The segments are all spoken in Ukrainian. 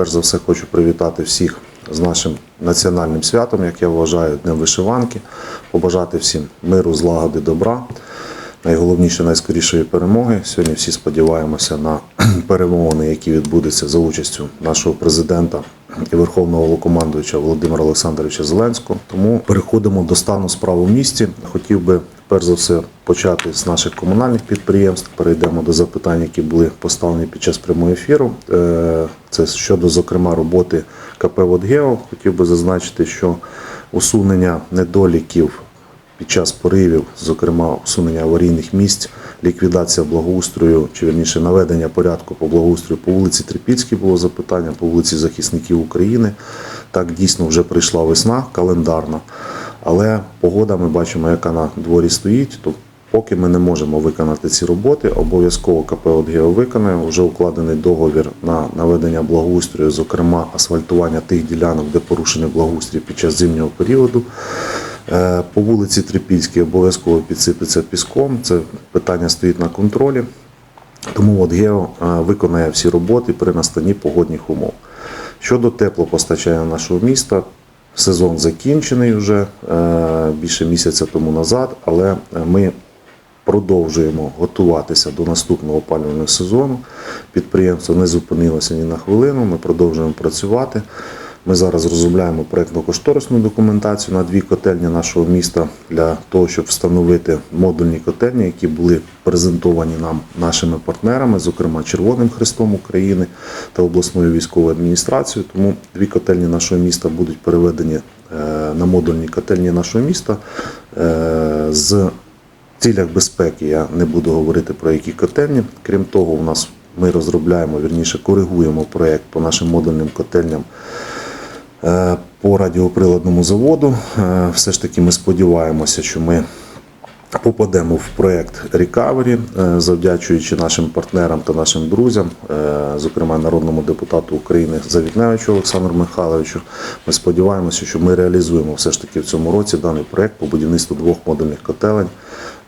перш за все хочу привітати всіх з нашим національним святом, як я вважаю, Днем вишиванки, побажати всім миру, злагоди, добра. Найголовніше, найскорішої перемоги. Сьогодні всі сподіваємося на перемовини, які відбудуться за участю нашого президента і верховного головнокомандуюча Володимира Олександровича Зеленського. Тому переходимо до стану справ у місті. Хотів би перш за все почати з наших комунальних підприємств. Перейдемо до запитань, які були поставлені під час прямого ефіру. Е, Це щодо, зокрема, роботи КП «Водгео». Хотів би зазначити, що усунення недоліків під час поривів, зокрема усунення аварійних місць, ліквідація благоустрою, чи верніше наведення порядку по благоустрою по вулиці Трипільській було запитання, по вулиці Захисників України. Так дійсно вже прийшла весна календарна, але погода ми бачимо, яка на дворі стоїть. То поки ми не можемо виконати ці роботи, обов'язково КП «Одгео» виконає. Вже укладений договір на наведення благоустрою, зокрема асфальтування тих ділянок, де порушений благоустрій під час зимнього періоду. Е, По вулиці Трипільській обов'язково підсипеться піском. Це питання стоїть на контролі. Тому от Гео е, виконає всі роботи при настанні погодних умов. Щодо теплопостачання нашого міста, сезон закінчений вже е, більше місяця тому назад, але ми продовжуємо готуватися до наступного опалювального сезону. Підприємство не зупинилося ні на хвилину. Ми продовжуємо працювати. Ми зараз розробляємо проєктно-кошторисну документацію на дві котельні нашого міста для того, щоб встановити модульні котельні, які були презентовані нам нашими партнерами, зокрема Червоним Хрестом України та обласною військовою адміністрацією. Тому дві котельні нашого міста будуть переведені е, на модульні котельні нашого міста е, з цілях безпеки я не буду говорити про які котельні. Крім того, у нас ми розробляємо, вірніше коригуємо проєкт по нашим модульним котельням по радіоприладному заводу. Е, Все ж таки ми сподіваємося, що ми попадемо в проєкт Recovery, е, завдячуючи нашим партнерам та нашим друзям, е, зокрема народному депутату України Завітневичу Олександру Михайловичу. Ми сподіваємося, що ми реалізуємо все ж таки в цьому році даний проєкт по будівництву двох модульних котелень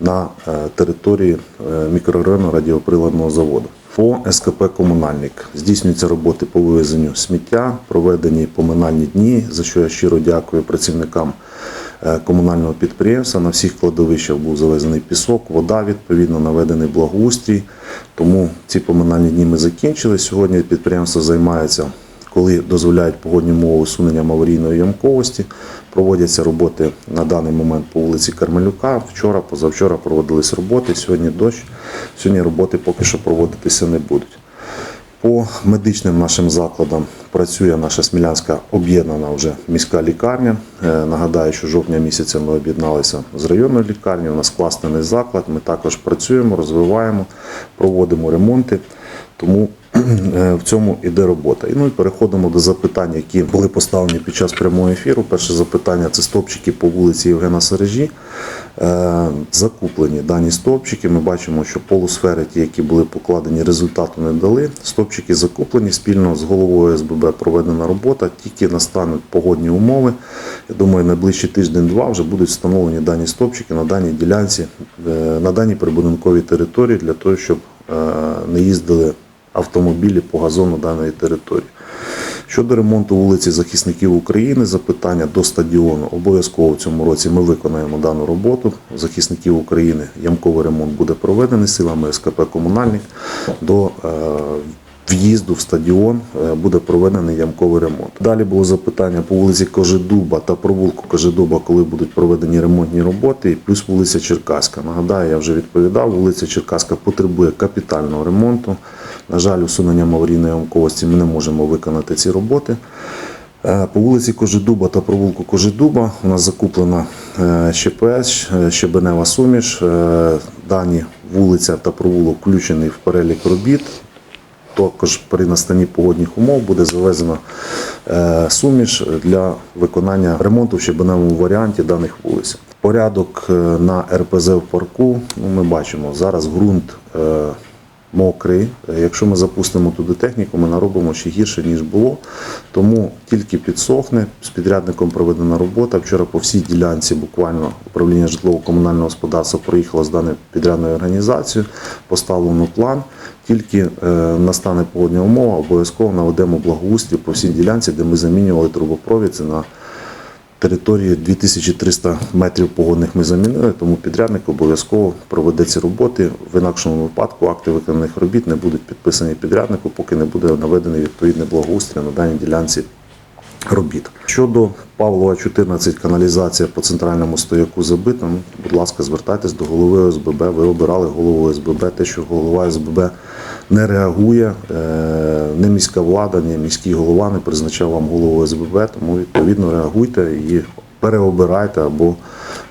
на е, території е, мікрорайону радіоприладного заводу. По СКП Комунальник здійснюються роботи по вивезенню сміття, проведені поминальні дні, за що я щиро дякую працівникам е, комунального підприємства. На всіх кладовищах був завезений пісок, вода відповідно наведений благоустрій. Тому ці поминальні дні ми закінчили. Сьогодні підприємство займається коли дозволяють погодні умови усуненням аварійної ямковості. Проводяться роботи на даний момент по вулиці Кармелюка. Вчора, позавчора проводились роботи, сьогодні дощ. Сьогодні роботи поки що проводитися не будуть. По медичним нашим закладам працює наша Смілянська об'єднана вже міська лікарня. Е, Нагадаю, що жовтня місяця ми об'єдналися з районною лікарнею. У нас класний заклад. Ми також працюємо, розвиваємо, проводимо ремонти. Тому в цьому іде робота. І ну і переходимо до запитань, які були поставлені під час прямого ефіру. Перше запитання це стовпчики по вулиці Євгена Сережі. Е, Закуплені дані стовпчики. Ми бачимо, що полусфери, ті, які були покладені, результату не дали. Стовпчики закуплені спільно з головою СББ проведена робота. Тільки настануть погодні умови. Я думаю, найближчий тиждень-два вже будуть встановлені дані стовпчики на даній ділянці, е, на даній прибудинковій території для того, щоб е, не їздили автомобілі по газону даної території. Щодо ремонту вулиці Захисників України, запитання до стадіону. Обов'язково в цьому році ми виконаємо дану роботу. Захисників України ямковий ремонт буде проведений силами СКП Комунальник. До е, в'їзду в стадіон е, буде проведений ямковий ремонт. Далі було запитання по вулиці Кожедуба та провулку Кожедуба, коли будуть проведені ремонтні роботи, і плюс вулиця Черкаська. Нагадаю, я вже відповідав, вулиця Черкаська потребує капітального ремонту. На жаль, усуненням аварійної ямковості ми не можемо виконати ці роботи. Е, По вулиці Кожедуба та провулку Кожедуба у нас закуплена е, ЩПС, е, щебенева суміш. Дані вулиця та провулок включений в перелік робіт. Також при настанні погодних умов буде завезена суміш для виконання ремонту в щебеневому варіанті даних вулиць. Порядок на РПЗ в парку. Ну, ми бачимо зараз ґрунт. Мокрий. Е, Якщо ми запустимо туди техніку, ми наробимо ще гірше, ніж було. Тому тільки підсохне, з підрядником проведена робота. Вчора по всій ділянці буквально управління житлово-комунального господарства проїхало з даною підрядною організацією, поставлено план. Тільки е, настане погодня умова, обов'язково наведемо благоустрій по всій ділянці, де ми замінювали трубопровід. На території 2300 метрів погодних ми замінили, тому підрядник обов'язково проведе ці роботи. В інакшому випадку акти виконаних робіт не будуть підписані підряднику, поки не буде наведений відповідний благоустрій на даній ділянці робіт. Щодо Павлова 14 каналізація по центральному стояку забита, ну, будь ласка, звертайтесь до голови ОСББ. Ви обирали голову ОСББ. Те, що голова ОСББ не реагує, е, не міська влада, ні міський голова не призначав вам голову ОСББ, тому відповідно реагуйте і переобирайте або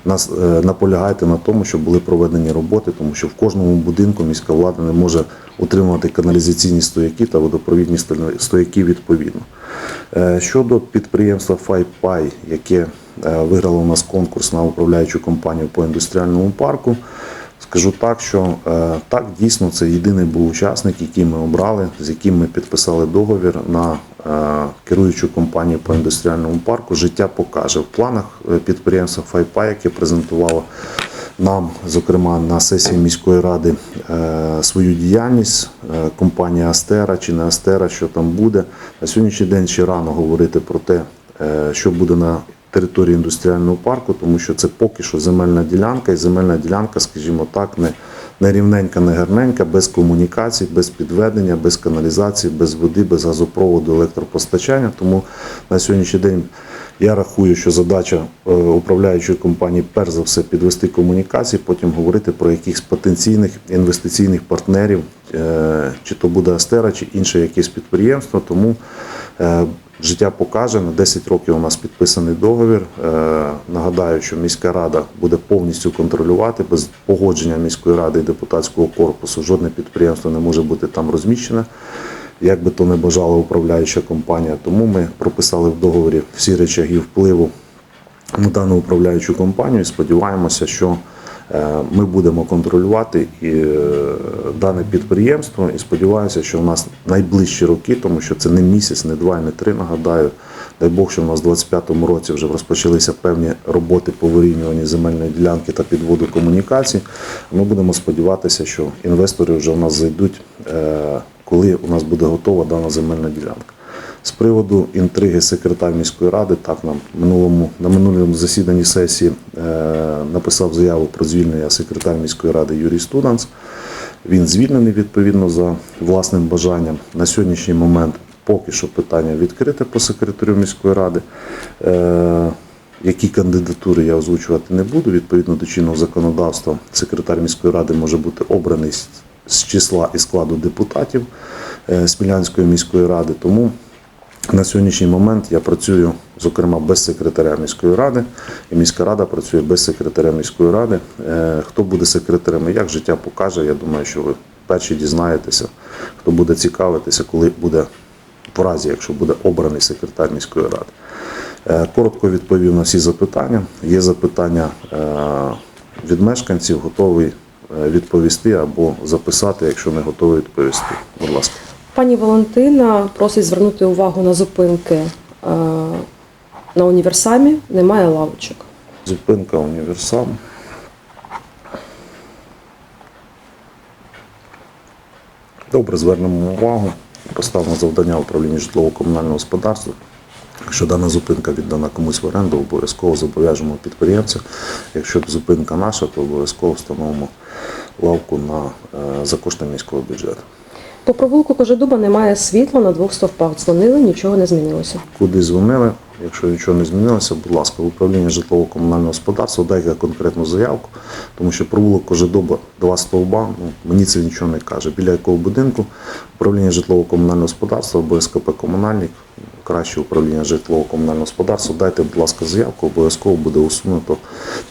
нас е, наполягайте на тому, щоб були проведені роботи, тому що в кожному будинку міська влада не може утримувати каналізаційні стояки та водопровідні стояки відповідно. Е, Щодо підприємства Файпай, яке виграло у нас конкурс на управляючу компанію по індустріальному парку, скажу так, що е, так дійсно це єдиний був учасник, який ми обрали, з яким ми підписали договір на е, керуючу компанію по індустріальному парку. Життя покаже в планах е, підприємства Файпай, яке презентувало нам, зокрема на сесії міської ради, свою діяльність. Компанія Астера чи не Астера, що там буде. На сьогоднішній день ще рано говорити про те, що буде на території індустріального парку, тому що це поки що земельна ділянка, і земельна ділянка, скажімо так, не, не рівненька, не гарненька, без комунікацій, без підведення, без каналізації, без води, без газопроводу, електропостачання. Тому на сьогоднішній день я рахую, що задача е, управляючої компанії перш за все підвести комунікації, потім говорити про якихось потенційних інвестиційних партнерів, е, чи то буде Астера, чи інше якесь підприємство. Тому е, життя покаже на 10 років у нас підписаний договір. Е, Нагадаю, що міська рада буде повністю контролювати без погодження міської ради і депутатського корпусу. Жодне підприємство не може бути там розміщене як би то не бажала управляюча компанія. Тому ми прописали в договорі всі речаги впливу на дану управляючу компанію і сподіваємося, що ми будемо контролювати і е, дане підприємство. І сподіваюся, що в нас найближчі роки, тому що це не місяць, не два, не три. Нагадаю, дай Бог, що в нас в 25-му році вже розпочалися певні роботи по вирівнюванні земельної ділянки та підводу комунікацій. Ми будемо сподіватися, що інвестори вже в нас зайдуть, е, коли у нас буде готова дана земельна ділянка. З приводу інтриги секретар міської ради, так нам минулому на минулому засіданні сесії е, написав заяву про звільнення секретар міської ради Юрій Студанс. Він звільнений відповідно за власним бажанням. На сьогоднішній момент поки що питання відкрите по секретарю міської ради. Е, які кандидатури я озвучувати не буду. Відповідно до чинного законодавства, секретар міської ради може бути обраний з- числа і складу депутатів е, Смілянської міської ради. Тому на сьогоднішній момент я працюю, зокрема, без секретаря міської ради, і міська рада працює без секретаря міської ради. Е, Хто буде секретарем як життя покаже, я думаю, що ви перші дізнаєтеся, хто буде цікавитися, коли буде в разі, якщо буде обраний секретар міської ради. Е, Коротко відповів на всі запитання. Є запитання е, від мешканців, готовий відповісти або записати, якщо не готовий відповісти. Будь ласка. Пані Валентина просить звернути увагу на зупинки е, на універсамі. Немає лавочок. Зупинка універсам. Добре, звернемо увагу. Поставимо завдання управління житлово-комунального господарства. Якщо дана зупинка віддана комусь в оренду, обов'язково зобов'яжемо підприємця. Якщо зупинка наша, то обов'язково встановимо лавку на, е, за кошти міського бюджету. По провулку Кожедуба немає світла на двох стовпах. Дзвонили, нічого не змінилося. Куди дзвонили, якщо нічого не змінилося, будь ласка, в управління житлово-комунального господарства дайте конкретну заявку, тому що провулок Кожедоба, два стовба, ну, мені це нічого не каже. Біля якого будинку управління житлово-комунального господарства або СКП комунальник, краще управління житлово-комунального господарства, дайте, будь ласка, заявку, обов'язково буде усунуто.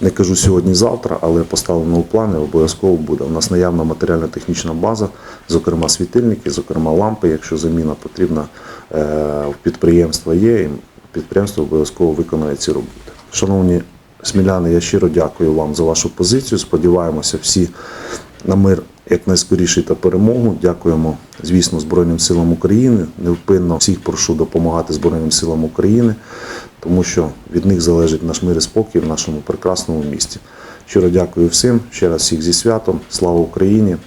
Не кажу сьогодні-завтра, але поставлено у плани, обов'язково буде. У нас наявна матеріально-технічна база, зокрема світильники, зокрема лампи, якщо заміна потрібна е, в підприємства є, підприємство обов'язково виконує ці роботи. Шановні сміляни, я щиро дякую вам за вашу позицію. Сподіваємося, всі на мир якнайскоріший та перемогу. Дякуємо, звісно, Збройним силам України. Невпинно всіх прошу допомагати Збройним силам України, тому що від них залежить наш мир і спокій в нашому прекрасному місті. Щиро дякую всім. Ще раз всіх зі святом. Слава Україні!